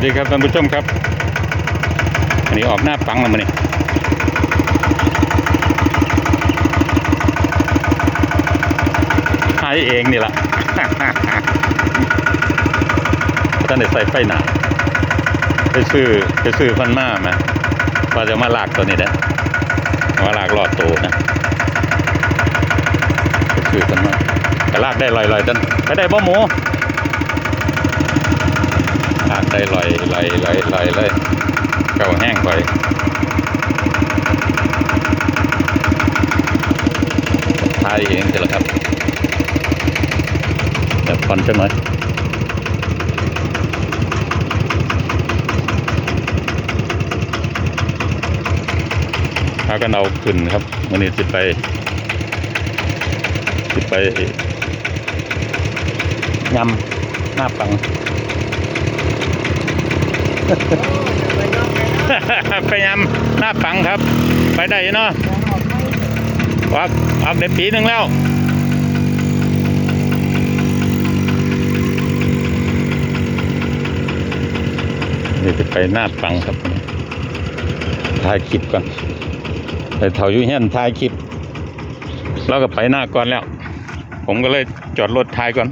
วัสดีครับท่านผู้ชมครับ อันนี้ออกหน้าปังแล้วมันนี่หายเองนี่ล่ะท่านได้ใส่ไฟหนาไปซื้อไปซื้อฟันมามาว่าจะมาลากตัวนี้นะมาลากรอดตัวนะไปซื้อฟันมาก็ลากได้ลอยๆท่านไปได้บ่หมู ได้ลอยลอยลอยลอยเลยเก่าแห้งไปทายเองเสร็จแล้วครับแบบคอนจังหน่อยพากันเอาขึ้นครับวันนี้สิไปสิไปยำหน้าปัง พยายามหน้าปังครับ ไปได้เนาะออกออกได้ปีหนึ่งแล้วเดี๋ยวจะไปหน้าปังครับถ่ายคลิปก่อนไปเถาอยู่เฮียนถ่ายคลิป แล้วก็ไปหน้าก่อนแล้ว ผมก็เลยจอดรถถ่ายก่อน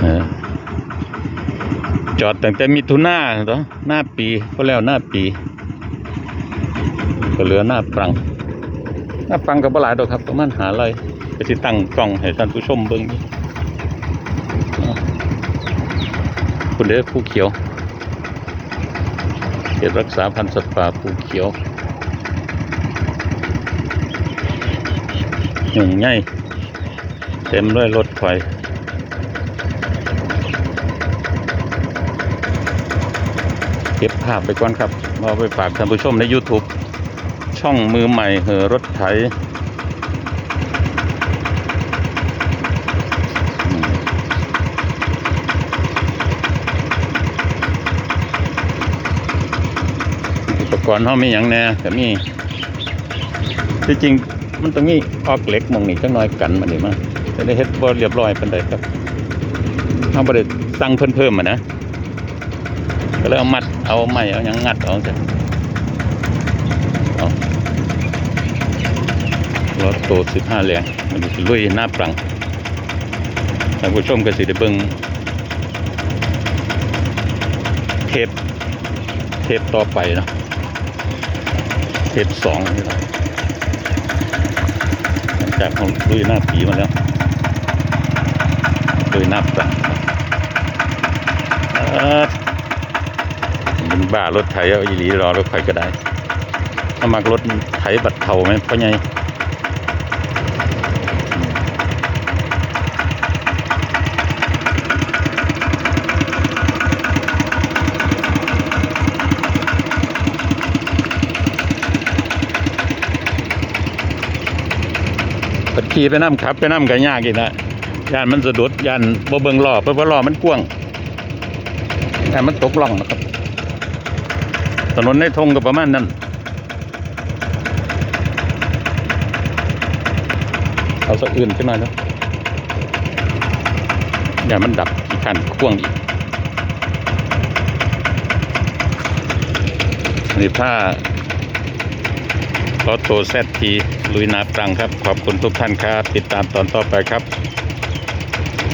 เออ จ อดตั้งแต่มิถุนาตัวหน้าปีก็แล้วหน้าปี ก็เหลือหน้าปรัง หน้าปรังก็บ่หลายดอกครับประมาณหาอะไรไปสิตั้งกล้องให้ท่านผู้ชมเบิ่งนี่อ๋อคุณเด้อผู้เขียวเขตรักษาพันธุ์สัตว์ป่าผู้เขียวหนึ่งไงเต็มด้วยรถไฟ ก็บภาพไปก่อนครับเอาไปฝากท่านผู้ชมใน YouTube ช่องมือใหม่เหอรถไถอุปกรณ์เขามีอย่างแน่แต่มีที่จริงมันต้องมีออกเหล็กมองนี่จังน้อยกันมันนี่มาจะได้เฮ็ดบ่เรียบร้อยเป็นไดครับเขาบ่ได้สั่งเพิ่มเพิ่มมานะ ก็เลยเอามัดเอาไม้เอายังงัดเอาจ้ะเอารถโตสิบห้าเหรียญมันสิลุยหน้าปรังท่านผู้ชมก็สิได้เบิ่งเทปเทปต่อไปเนาะเทปสองนี่นะหลังจากเขาลุยหน้าผีมาแล้วลุยหน้าปรังเอ่อ บ้ารถไถเอาอีหลีรอรถไฟก็ได้ถ้ามากรถไถบัดเทาไหมเพ่อใหญ่ปัดขี่ไปน้ำขับ ไปน้ำก็ยากอีกนะยานมันสะดุดยานบ่เบิงล้อเพราะว่าล้อมันกว้างย่มันตกล่องนะครับ ถนนในทงก็ประมาณนั้นเอาสะอื่นขึ้นมาแล้วอย่ามันดับอีกคันพ่วงอีกนี่ผ้ารถโตแซทีลุยนาปรังครับ ขอบคุณทุกท่านครับ ติดตามตอนต่อไปครับ